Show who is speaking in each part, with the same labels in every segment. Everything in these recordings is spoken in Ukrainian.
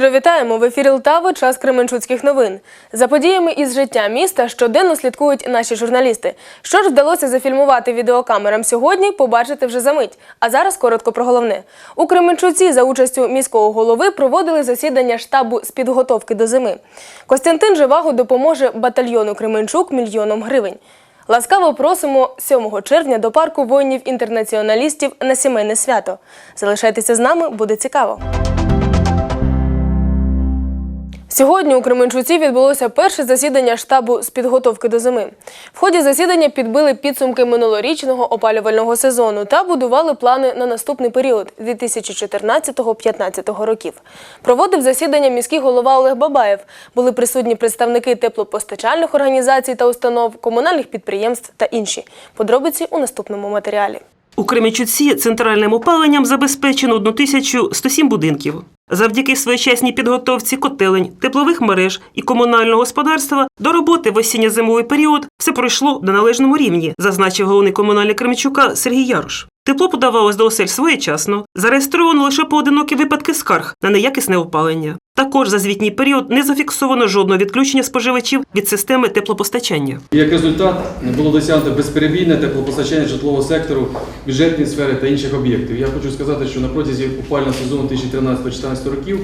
Speaker 1: Щиро вітаємо в ефірі Лтави час Кременчуцьких новин. За подіями із життя міста щоденно слідкують наші журналісти. Що ж вдалося зафільмувати відеокамерам сьогодні, побачите вже за мить. А зараз коротко про головне. У Кременчуці за участю міського голови проводили засідання штабу з підготовки до зими. Костянтин Живаго допоможе батальйону Кременчук мільйоном гривень. Ласкаво просимо 7 червня до парку воїнів-інтернаціоналістів на сімейне свято. Залишайтеся з нами, буде цікаво. Сьогодні у Кременчуці відбулося перше засідання штабу з підготовки до зими. В ході засідання підбили підсумки минулорічного опалювального сезону та будували плани на наступний період 2014-2015 років. Проводив засідання міський голова Олег Бабаєв. Були присутні представники теплопостачальних організацій та установ, комунальних підприємств та інші. Подробиці у наступному матеріалі.
Speaker 2: У Кременчуці центральним опаленням забезпечено 1107 будинків. Завдяки своєчасній підготовці котелень, теплових мереж і комунального господарства до роботи в осінньо-зимовий період все пройшло на належному рівні, зазначив головний комунальник Кременчука Сергій Ярош. Тепло подавалось до осель своєчасно. Зареєстровано лише поодинокі випадки скарг на неякісне опалення. Також за звітній період не зафіксовано жодного відключення споживачів від системи теплопостачання.
Speaker 3: Як результат було досягнуто безперебійне теплопостачання житлового сектору, бюджетної сфери та інших об'єктів. Я хочу сказати, що на протязі опального сезону 2013-2014 років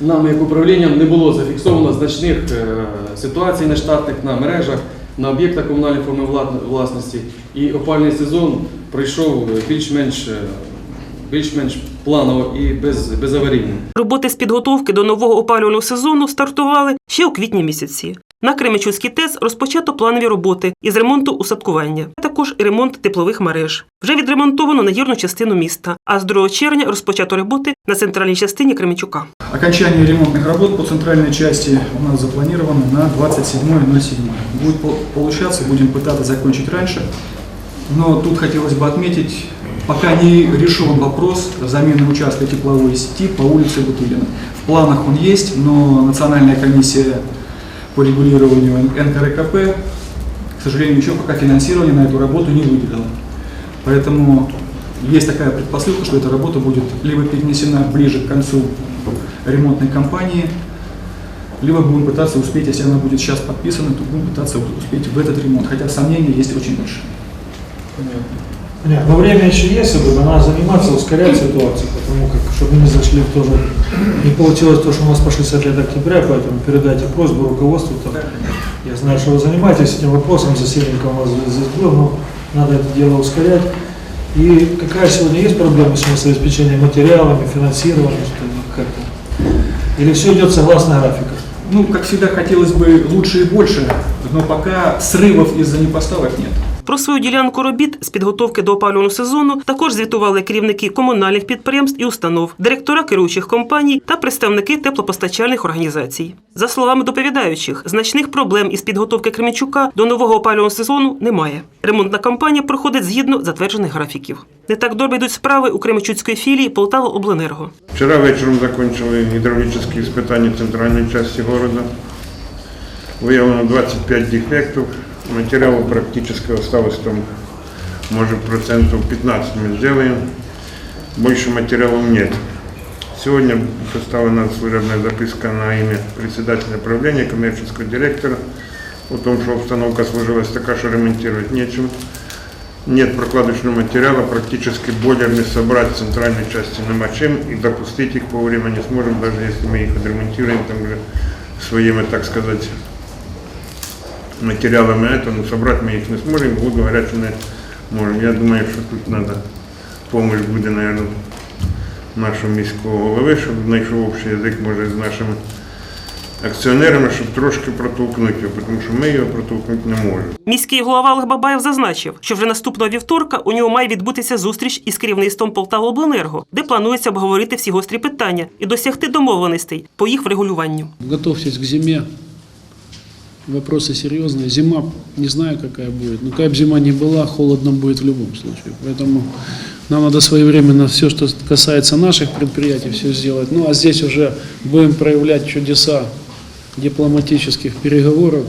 Speaker 3: нами як управлінням не було зафіксовано значних е, ситуацій нештатних на мережах, на об'єктах комунальної форми власності. І опальний сезон пройшов е, більш-менш е, більш-менш планово і без, безаварійно.
Speaker 2: Роботи з підготовки до нового опалювального сезону стартували ще у квітні місяці. На Кременчуцький ТЕС розпочато планові роботи із ремонту усадкування, а також і ремонт теплових мереж. Вже відремонтовано нагірну частину міста, а з 2 червня розпочато роботи на центральній частині Кременчука.
Speaker 4: Окончание ремонтных работ по центральной части у нас запланировано на 27.07. Будет по- получаться, будем пытаться закончить раньше. Но тут хотелось бы отметить, пока не решен вопрос замены участка тепловой сети по улице Бутылина. В планах он есть, но Национальная комиссия по регулированию НКРКП, к сожалению, еще пока финансирование на эту работу не выделила. Поэтому есть такая предпосылка, что эта работа будет либо перенесена ближе к концу ремонтной кампании, либо будем пытаться успеть, если она будет сейчас подписана, то будем пытаться успеть в этот ремонт, хотя сомнения есть очень большие.
Speaker 5: Нет, но время еще есть, как бы, надо заниматься, ускорять ситуацию, потому как, чтобы не зашли в тоже, не получилось то, что у нас по 60 лет октября, поэтому передайте просьбу руководству, там, я знаю, что вы занимаетесь этим вопросом, засельником у вас здесь был, но надо это дело ускорять. И какая сегодня есть проблема с обеспечением материалами, финансированием, что как-то? Или все идет согласно графику?
Speaker 4: Ну, как всегда, хотелось бы лучше и больше, но пока срывов из-за непоставок нет.
Speaker 2: Про свою ділянку робіт з підготовки до опалювального сезону також звітували керівники комунальних підприємств і установ, директора керуючих компаній та представники теплопостачальних організацій. За словами доповідаючих, значних проблем із підготовки Кременчука до нового опалювального сезону немає. Ремонтна кампанія проходить згідно затверджених графіків. Не так добре йдуть справи у Кременчуцької філії Полтава Обленерго.
Speaker 6: Вчера вечером закончили гидравлические испытания в центральной части города. Выявлено 25 дефектов. Материала практически осталось там, может, процентов 15 мы сделаем. Больше материалов нет. Сегодня составлена служебная записка на имя председателя правления, коммерческого директора о том, что обстановка сложилась такая, что ремонтировать нечем. Нет прокладочного материала, практически бойлеры собрать в центральной части нема чем и допустить их вовремя не сможем, даже если мы их отремонтируем там уже своими, так сказать, материалами это, но собрать мы их не сможем, говоря, что не можем. Я думаю, що тут треба помощь буде, наверное, нашого міського голови, щоб знайшов общий язик, може, з нашими акціонерами, щоб трошки протолкнути його, тому що ми його протолкнути не можемо.
Speaker 2: Міський голова Олег Бабаєв зазначив, що вже наступного вівторка у нього має відбутися зустріч із керівництвом Полтавобленерго, де планується обговорити всі гострі питання і досягти домовленостей по їх врегулюванню.
Speaker 7: Готовьтесь к зиме. Вопросы серьезные. Зима, не знаю, какая будет. Но какая бы зима ни была, холодно будет в любом случае. Поэтому нам надо своевременно все, что касается наших предприятий, все сделать. Ну, а здесь уже будем проявлять чудеса дипломатических переговоров.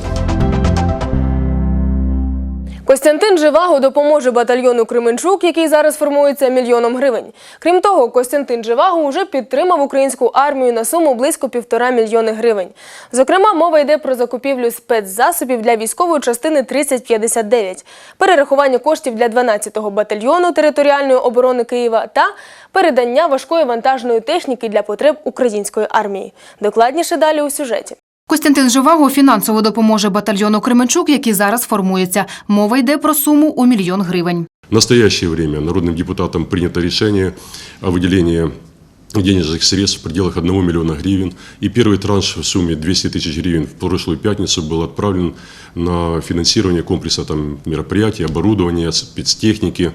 Speaker 1: Костянтин Живаго допоможе батальйону Кременчук, який зараз формується мільйоном гривень. Крім того, Костянтин Живаго вже підтримав українську армію на суму близько півтора мільйони гривень. Зокрема, мова йде про закупівлю спецзасобів для військової частини 3059, перерахування коштів для 12-го батальйону територіальної оборони Києва та передання важкої вантажної техніки для потреб української армії. Докладніше далі у сюжеті.
Speaker 8: Костянтин Живаго фінансово допоможе батальйону Кременчук, який зараз формується. Мова йде про суму у мільйон гривень.
Speaker 9: В настоящее время народным депутатом принято решение о выделении денежных средств в пределах 1 миллиона гривен. И первый транш в сумме 200 тысяч гривен в прошлую пятницу был отправлен на финансирование комплекса там, мероприятий, оборудования, спецтехники,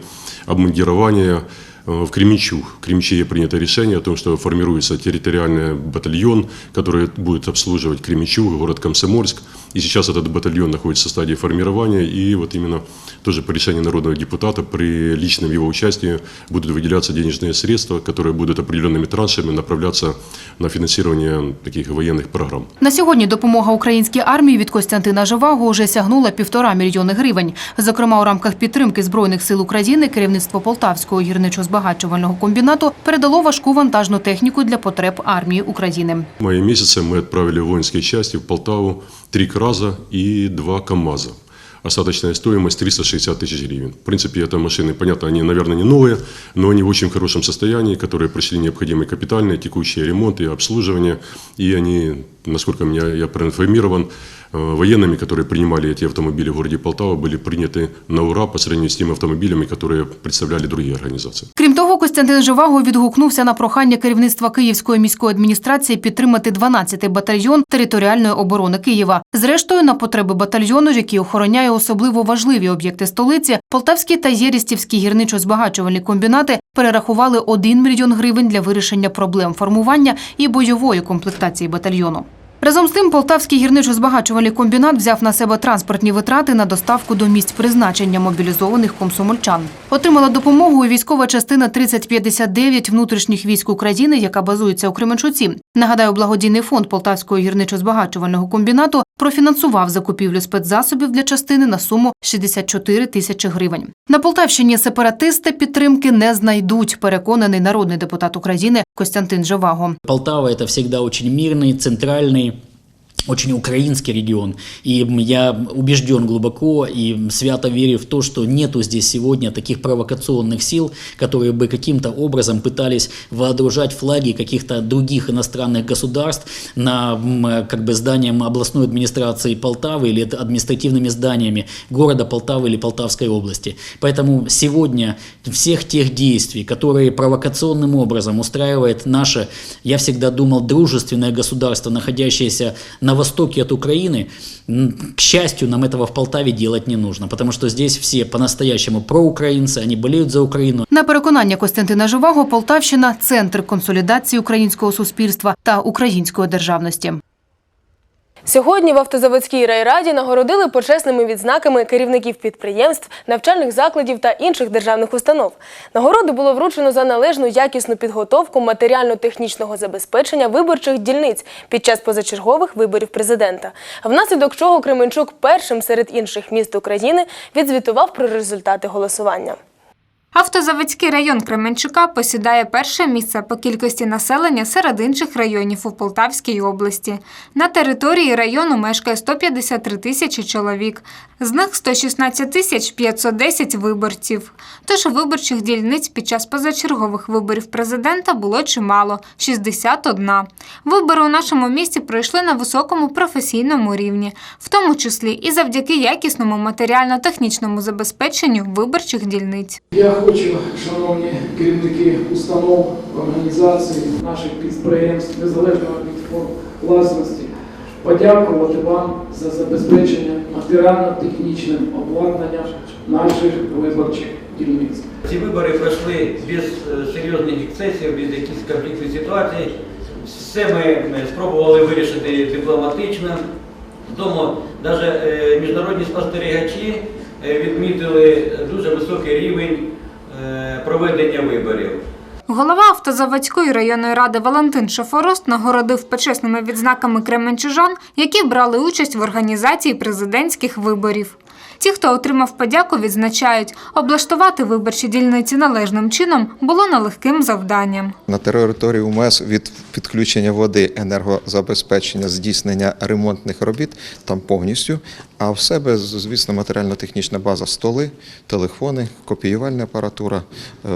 Speaker 9: обмундирования э, в Кременчуг. В Кременчуге принято решение о том, что формируется территориальный батальон, который будет обслуживать Кременчуг, город Комсомольск. И сейчас этот батальон находится в стадии формирования. И вот именно тоже по решению народного депутата при личном его участии будут выделяться денежные средства, которые будут определенными траншами направляться на финансирование таких военных программ.
Speaker 8: На сьогодні допомога українській армії від Костянтина Живаго вже сягнула півтора мільйони гривень. Зокрема, у рамках підтримки Збройних сил України керівництво Полтавського гірничо-збагачувального комбінату передало важку вантажну техніку для потреб армії України.
Speaker 9: В мае месяце мы отправили воинские части в Полтаву три КРАЗа и два КАМАЗа. Остаточная стоимость 360 тысяч гривен. В принципе, это машины, понятно, они, наверное, не новые, но они в очень хорошем состоянии, которые прошли необходимые капитальные, текущие ремонты и обслуживание. И они, насколько меня, я проинформирован, э, военными, которые принимали эти автомобили в городе Полтава, были приняты на ура по сравнению с теми автомобилями, которые представляли другие организации.
Speaker 8: Крім того, Костянтин Живаго відгукнувся на прохання керівництва Київської міської адміністрації підтримати 12-й батальйон територіальної оборони Києва. Зрештою, на потреби батальйону, який охороняє особливо важливі об'єкти столиці, Полтавський та Єрістівський гірничо-збагачувальні комбінати перерахували 1 мільйон гривень для вирішення проблем формування і бойової комплектації батальйону. Разом з тим, Полтавський гірничо-збагачувальний комбінат взяв на себе транспортні витрати на доставку до місць призначення мобілізованих комсомольчан. Отримала допомогу військова частина 3059 внутрішніх військ України, яка базується у Кременчуці. Нагадаю, благодійний фонд Полтавського гірничо-збагачувального комбінату профінансував закупівлю спецзасобів для частини на суму 64 тисячі гривень. На Полтавщині сепаратисти підтримки не знайдуть, переконаний народний депутат України Костянтин Живаго.
Speaker 10: Полтава это всегда очень мирный, центральный, Очень украинский регион. И я убежден глубоко и свято верю в то, что нету здесь сегодня таких провокационных сил, которые бы каким-то образом пытались вооружать флаги каких-то других иностранных государств на как бы зданием областной администрации Полтавы или административными зданиями города Полтавы или Полтавской области. Поэтому сегодня всех тех действий, которые провокационным образом устраивает наше, я всегда думал, дружественное государство, находящееся на востоке от Украины, м, к счастью, нам этого в Полтаве делать не нужно, потому что здесь все по-настоящему проукраинцы, они болеют за Украину,
Speaker 8: На переконання Костянтина Живаго, Полтавщина центр консолідації українського суспільства та української державності.
Speaker 1: Сьогодні в автозаводській райраді нагородили почесними відзнаками керівників підприємств, навчальних закладів та інших державних установ. Нагороди було вручено за належну якісну підготовку матеріально-технічного забезпечення виборчих дільниць під час позачергових виборів президента. Внаслідок чого Кременчук першим серед інших міст України відзвітував про результати голосування.
Speaker 11: Автозаводський район Кременчука посідає перше місце по кількості населення серед інших районів у Полтавській області. На території району мешкає 153 тисячі чоловік, з них 116 тисяч 510 виборців. Тож виборчих дільниць під час позачергових виборів президента було чимало 61. Вибори у нашому місті пройшли на високому професійному рівні, в тому числі і завдяки якісному матеріально-технічному забезпеченню виборчих дільниць.
Speaker 12: Хочу, шановні керівники установ, організацій, наших підприємств, незалежно від форм власності, подякувати вам за забезпечення матеріально-технічним обладнанням наших виборчих дільниць.
Speaker 13: Ці вибори пройшли без е, серйозних ексцесів, без якихось конфліктних ситуацій. Все ми спробували вирішити дипломатично. Тому навіть міжнародні спостерігачі е, відмітили дуже високий рівень е, проведення виборів.
Speaker 11: Голова автозаводської районної ради Валентин Шафорост нагородив почесними відзнаками кременчужан, які брали участь в організації президентських виборів. Ті, хто отримав подяку, відзначають, облаштувати виборчі дільниці належним чином було нелегким завданням.
Speaker 14: На території УМС від підключення води, енергозабезпечення, здійснення ремонтних робіт там повністю. А в себе, звісно, матеріально-технічна база столи, телефони, копіювальна апаратура, е,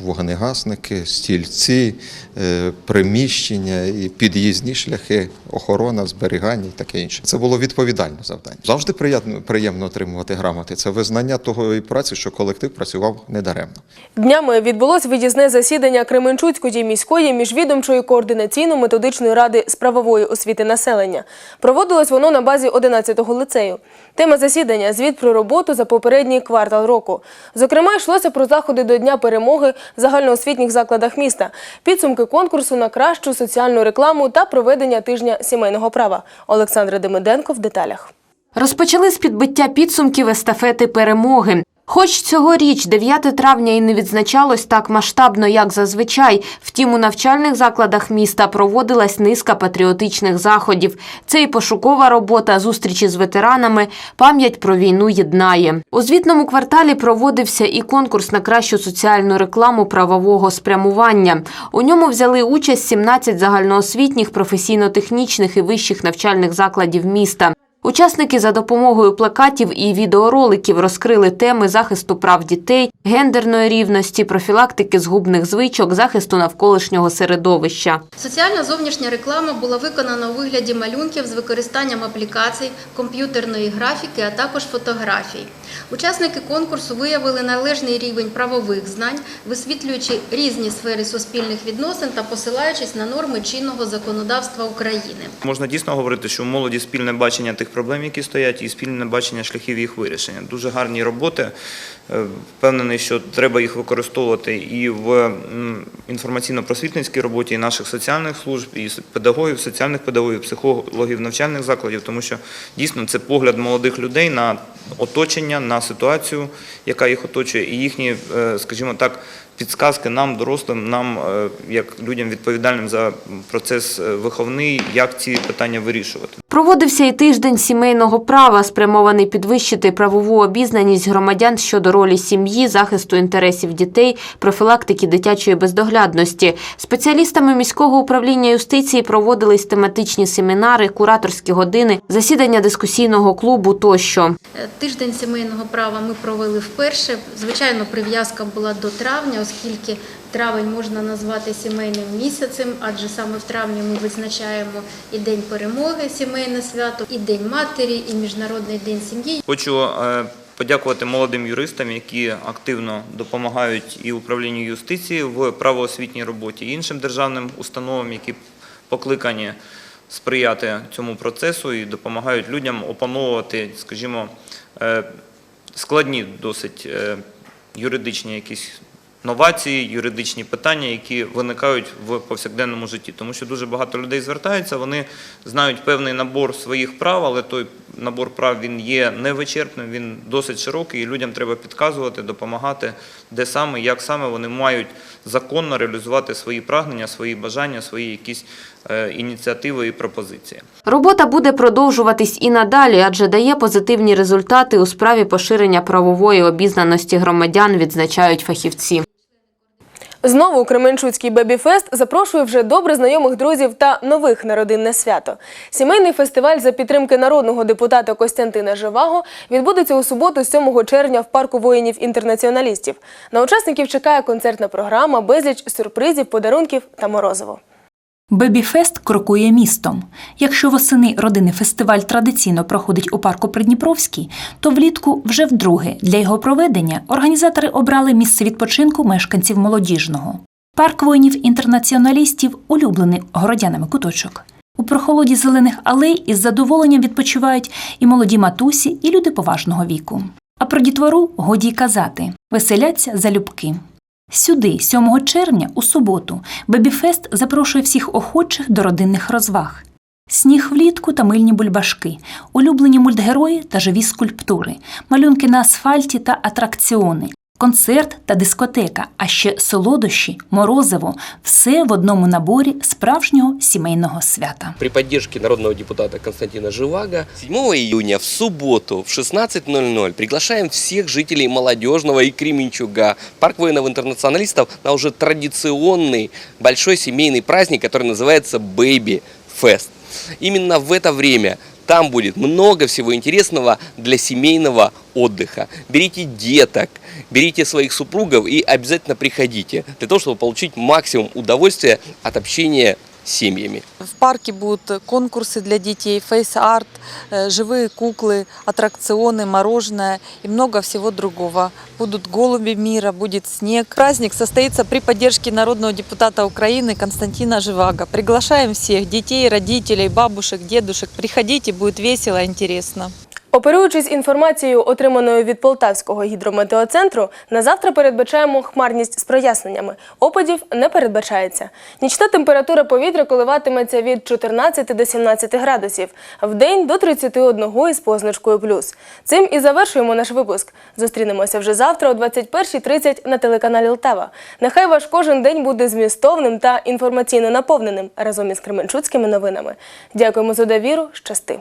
Speaker 14: вогнегасники, стільці, е, приміщення і під'їзні шляхи, охорона, зберігання і таке інше. Це було відповідальне завдання. Завжди приємно, приємно отримувати грамоти. Це визнання того і праці, що колектив працював недаремно.
Speaker 1: Днями відбулось виїзне засідання Кременчуцької міської міжвідомчої координаційно-методичної ради з правової освіти населення. Проводилось воно на базі 11-го лицею. Тема засідання звіт про роботу за попередній квартал року. Зокрема, йшлося про заходи до Дня перемоги загальноосвітніх закладах міста, підсумки конкурсу на кращу соціальну рекламу та проведення тижня сімейного права. Олександра Демиденко в деталях.
Speaker 15: Розпочали з підбиття підсумків естафети перемоги. Хоч цьогоріч 9 травня і не відзначалось так масштабно, як зазвичай, втім у навчальних закладах міста проводилась низка патріотичних заходів. Це і пошукова робота, зустрічі з ветеранами, пам'ять про війну єднає. У звітному кварталі проводився і конкурс на кращу соціальну рекламу правового спрямування. У ньому взяли участь 17 загальноосвітніх, професійно-технічних і вищих навчальних закладів міста. Учасники за допомогою плакатів і відеороликів розкрили теми захисту прав дітей, гендерної рівності, профілактики згубних звичок, захисту навколишнього середовища.
Speaker 16: Соціальна зовнішня реклама була виконана у вигляді малюнків з використанням аплікацій, комп'ютерної графіки, а також фотографій. Учасники конкурсу виявили належний рівень правових знань, висвітлюючи різні сфери суспільних відносин та посилаючись на норми чинного законодавства України.
Speaker 17: Можна дійсно говорити, що у молоді спільне бачення тих проблем, які стоять, і спільне бачення шляхів їх вирішення. Дуже гарні роботи. Е, Впевнений, що треба їх використовувати і в інформаційно-просвітницькій роботі і наших соціальних служб, і педагогів, соціальних педагогів, психологів навчальних закладів, тому що дійсно це погляд молодих людей на оточення, на ситуацію, яка їх оточує, і їхні, е, скажімо так, підсказки нам, дорослим, нам, е, як людям відповідальним за процес виховний, як ці питання вирішувати.
Speaker 15: Проводився і тиждень сімейного права, спрямований підвищити правову обізнаність громадян щодо ролі сім'ї, захисту інтересів дітей, профілактики дитячої бездоглядності. Спеціалістами міського управління юстиції проводились тематичні семінари, кураторські години, засідання дискусійного клубу тощо.
Speaker 16: Е, Тиждень сімейного права ми провели вперше. Звичайно, прив'язка була до травня, оскільки травень можна назвати сімейним місяцем, адже саме в травні ми визначаємо і День перемоги, сімейне свято, і День матері, і Міжнародний день сім'ї.
Speaker 17: Хочу е, подякувати молодим юристам, які активно допомагають і управлінню юстиції в правоосвітній роботі, і іншим державним установам, які покликані сприяти цьому процесу і допомагають людям опановувати, скажімо, е, складні досить е, юридичні якісь новації, юридичні питання, які виникають в повсякденному житті. Тому що дуже багато людей звертаються, вони знають певний набор своїх прав, але той набор прав він є невичерпним, він досить широкий, і людям треба підказувати, допомагати, де саме, як саме вони мають законно реалізувати свої прагнення, свої бажання, свої якісь е, ініціативи і пропозиції.
Speaker 15: Робота буде продовжуватись і надалі, адже дає позитивні результати у справі поширення правової обізнаності громадян, відзначають фахівці.
Speaker 1: Знову Кременчуцький бебіфест запрошує вже добре знайомих друзів та нових на родинне свято. Сімейний фестиваль за підтримки народного депутата Костянтина Живаго відбудеться у суботу, 7 червня в парку воїнів-інтернаціоналістів. На учасників чекає концертна програма, безліч сюрпризів, подарунків та морозиво.
Speaker 18: Бебіфест крокує містом. Якщо восени родинний фестиваль традиційно проходить у парку Придніпровський, то влітку вже вдруге для його проведення організатори обрали місце відпочинку мешканців молодіжного. Парк воїнів-інтернаціоналістів улюблений городянами куточок. У прохолоді зелених алей із задоволенням відпочивають і молоді матусі, і люди поважного віку. А про дітвору годі й казати веселяться залюбки. Сюди, 7 червня, у суботу, Бебіфест запрошує всіх охочих до родинних розваг. Сніг влітку та мильні бульбашки, улюблені мультгерої та живі скульптури, малюнки на асфальті та атракціони концерт та дискотека, а ще солодощі, морозиво все в одному наборі справжнього сімейного свята.
Speaker 19: При поддержке народного депутата Константина Живаго 7 июня в субботу в 16.00 приглашаем всех жителей Молодежного и Кременчуга, парк воинов-интернационалистов на уже традиционный большой семейный праздник, который называется Baby Fest. Именно в это время там будет много всего интересного для семейного отдыха. Берите деток, берите своих супругов и обязательно приходите для того, чтобы получить максимум удовольствия от общения семьями.
Speaker 20: В парке будут конкурсы для детей, фейс-арт, э, живые куклы, аттракционы, мороженое и много всего другого. Будут голуби мира, будет снег. Праздник состоится при поддержке народного депутата Украины Константина Живаго. Приглашаем всех детей, родителей, бабушек, дедушек. Приходите, будет весело и интересно.
Speaker 1: Оперуючись інформацією, отриманою від Полтавського гідрометеоцентру, на завтра передбачаємо хмарність з проясненнями. Опадів не передбачається. Нічна температура повітря коливатиметься від 14 до 17 градусів, в день до 31 із позначкою плюс. Цим і завершуємо наш випуск. Зустрінемося вже завтра о 21.30 на телеканалі Лтава. Нехай ваш кожен день буде змістовним та інформаційно наповненим разом із Кременчуцькими новинами. Дякуємо за довіру. Щасти!